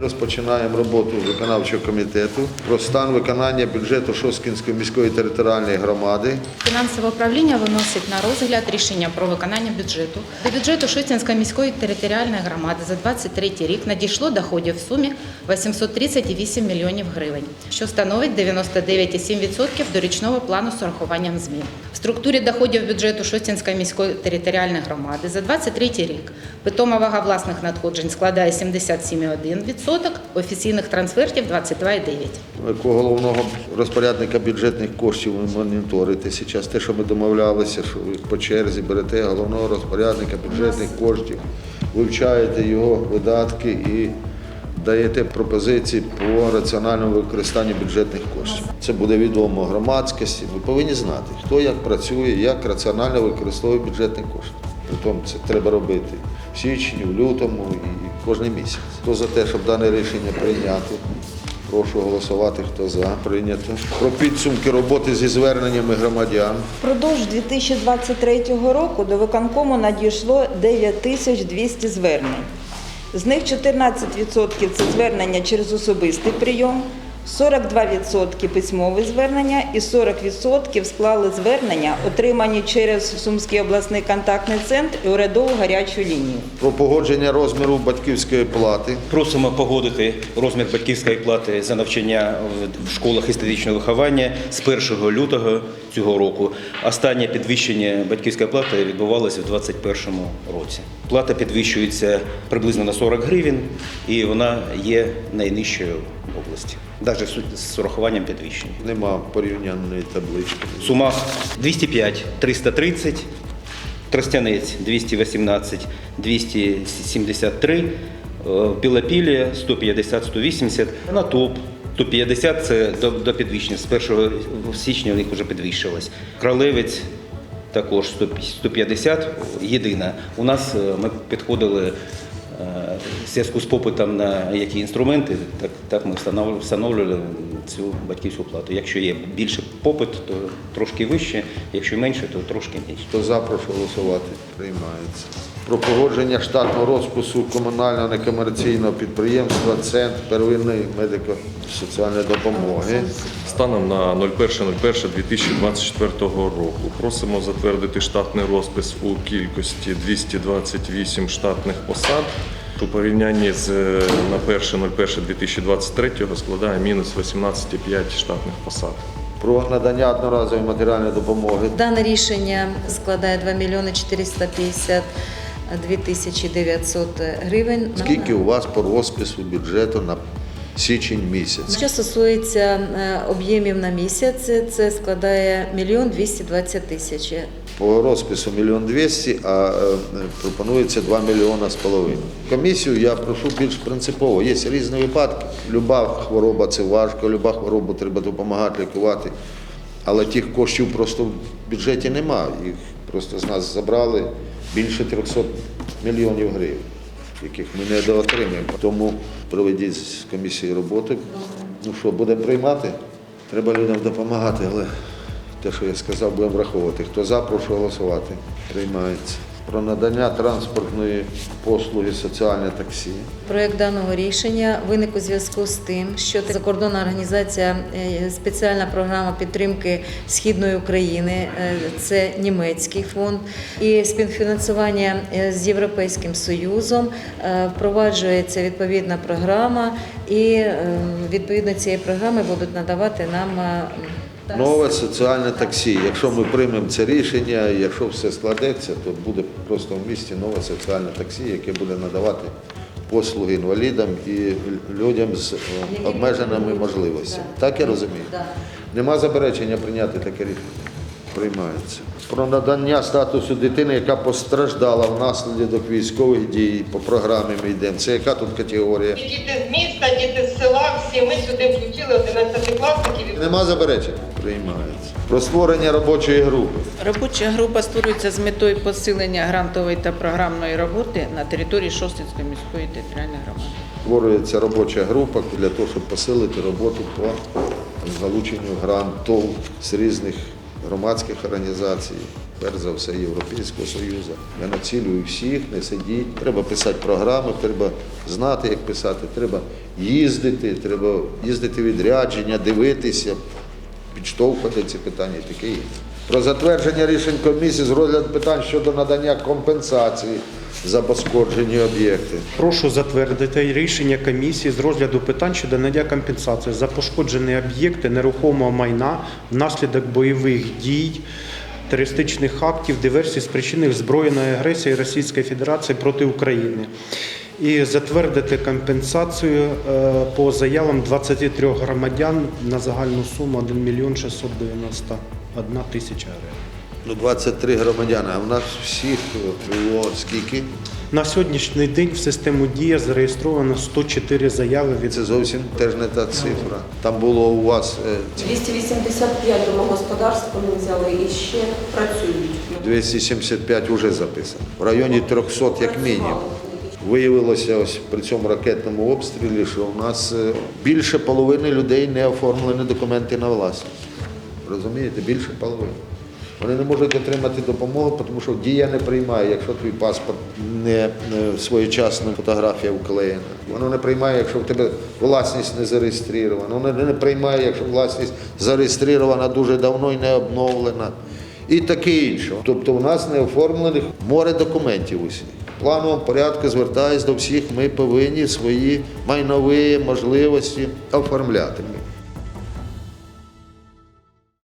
Розпочинаємо роботу виконавчого комітету про стан виконання бюджету Шосткінської міської територіальної громади. Фінансове управління виносить на розгляд рішення про виконання бюджету. До бюджету Шостянської міської територіальної громади за 23 рік надійшло доходів в сумі 830,8 мільйонів гривень, що становить 99,7% до річного плану з урахуванням змін. В структурі доходів бюджету Шостянської міської територіальної громади за 23 рік питома вага власних надходжень складає 77,1%, офіційних трансфертів 22,9%. Як головного розпорядника бюджетних коштів ви моніторите зараз те, що ми домовлялися, що ви по черзі берете головного розпорядника бюджетних коштів, вивчаєте його видатки і даєте пропозиції по раціональному використанню бюджетних коштів. Це буде відомо громадськості. Ви повинні знати, хто як працює, як раціонально використовує бюджетні кошти. Притом це треба робити в січні, в лютому і кожен місяць. Хто за те, щоб дане рішення прийняти? Прошу голосувати, хто за прийнято. Про підсумки роботи зі зверненнями громадян. Впродовж 2023 року до виконкому надійшло 9200 звернень. З них 14% це звернення через особистий прийом, 42% письмові звернення і 40% склали звернення, отримані через Сумський обласний контактний центр і урядову гарячу лінію. Про погодження розміру батьківської плати. Просимо погодити розмір батьківської плати за навчання в- школах естетичного виховання з 1 лютого цього року. Останнє підвищення батьківської плати відбувалося в 2021 році. Плата підвищується приблизно на 40 гривень, і вона є найнижчою області, навіть з урахуванням підвищення. Нема порівняльної таблички. В Сумах 205, 330, Тростянець 218, 273, е, Білопілі 150, 180, на ТОП 150 це до, до підвищення. З 1 січня у них вже підвищилось. Кролевець також 150, єдина. У нас е, ми підходили в зв'язку з попитом на які інструменти, так, так ми встановлювали, цю батьківську плату. Якщо є більше попит, то трошки вище, якщо менше, то трошки нижче. Хто за, прошу голосувати. Приймається. Про погодження штатного розпису комунального некомерційного підприємства Центр первинної медико-соціальної допомоги. Станом на 01.01.2024 року просимо затвердити штатний розпис у кількості 228 штатних посад. У порівнянні з е, на 1.01.2023 складає мінус 18,5 штатних посад. Про надання одноразової матеріальної допомоги. Дане рішення складає 2 мільйони 450 тисячі 900 гривень. Скільки у вас по розпису бюджету на січень місяць? Що стосується е, об'ємів на місяць, це складає мільйон 220 тисяч. По розпису мільйон двісті, а е, пропонується 2 мільйона з половиною. Комісію я прошу більш принципово. Є різні випадки. Люба хвороба це важко, люба хвороба треба допомагати лікувати. Але тих коштів просто в бюджеті немає. Їх просто з нас забрали більше 300 мільйонів гривень, яких ми не доотримаємо. Тому проведіть з комісією роботи. Ну що, будемо приймати? Треба людям допомагати, але те, що я сказав, будемо враховувати. Хто за, прошу голосувати. Приймається. Про надання транспортної послуги соціальне таксі. Проект даного рішення виник у зв'язку з тим, що закордонна організація е, спеціальна програма підтримки східної України, е, це німецький фонд, і співфінансування е, з Європейським Союзом впроваджується відповідна програма, і е, відповідно цієї програми будуть надавати нам. Нове соціальне таксі. Якщо ми приймемо це рішення, якщо все складеться, то буде просто в місті нове соціальне таксі, яке буде надавати послуги інвалідам і людям з е, обмеженими можливостями. Так я розумію? Нема заперечення прийняти таке рішення. Приймається. Про надання статусу дитини, яка постраждала внаслідок військових дій по програмі ми йдемо. Це яка тут категорія? Діти з міста, діти з села, всі ми сюди включили 11 класників. Нема заперечень? Приймається. Про створення робочої групи. Робоча група створюється з метою посилення грантової та програмної роботи на території Шостинської міської територіальної громади. Створюється робоча група для того, щоб посилити роботу по залученню грантів з різних громадських організацій, перш за все, Європейського Союзу. Я націлюю всіх, не сидіть. Треба писати програми, треба знати, як писати, треба їздити, треба їздити відрядження, дивитися, підштовхувати ці питання і таке інше. Про затвердження рішень комісії з розгляду питань щодо надання компенсації за пошкоджені об'єкти. Прошу затвердити рішення комісії з розгляду питань щодо надання компенсації за пошкоджені об'єкти нерухомого майна внаслідок бойових дій, терористичних актів, диверсій, спричинених збройної агресії Російської Федерації проти України. І затвердити компенсацію е, по заявам 23 громадян на загальну суму 1 мільйон 691 тисяча гривень. Ну, 23 громадяни, а в нас всіх було скільки? На сьогоднішній день в систему Дія зареєстровано 104 заяви від Це зовсім теж не та цифра. Там було у вас е, 285 домогосподарств вони взяли і ще працюють. 275 вже записано. В районі 300 як мінімум. Виявилося ось при цьому ракетному обстрілі, що у нас е, більше половини людей не оформлені документи на власність. Розумієте, більше половини. Вони не можуть отримати допомогу, тому що дія не приймає, якщо твій паспорт не своєчасна фотографія вклеєна. Воно не приймає, якщо в тебе власність не зареєстрована. Воно не приймає, якщо власність зареєстрована дуже давно і не обновлена. І таке інше. Тобто у нас не оформлених море документів усіх. В плановому порядку звертаюсь до всіх, ми повинні свої майнові можливості оформляти.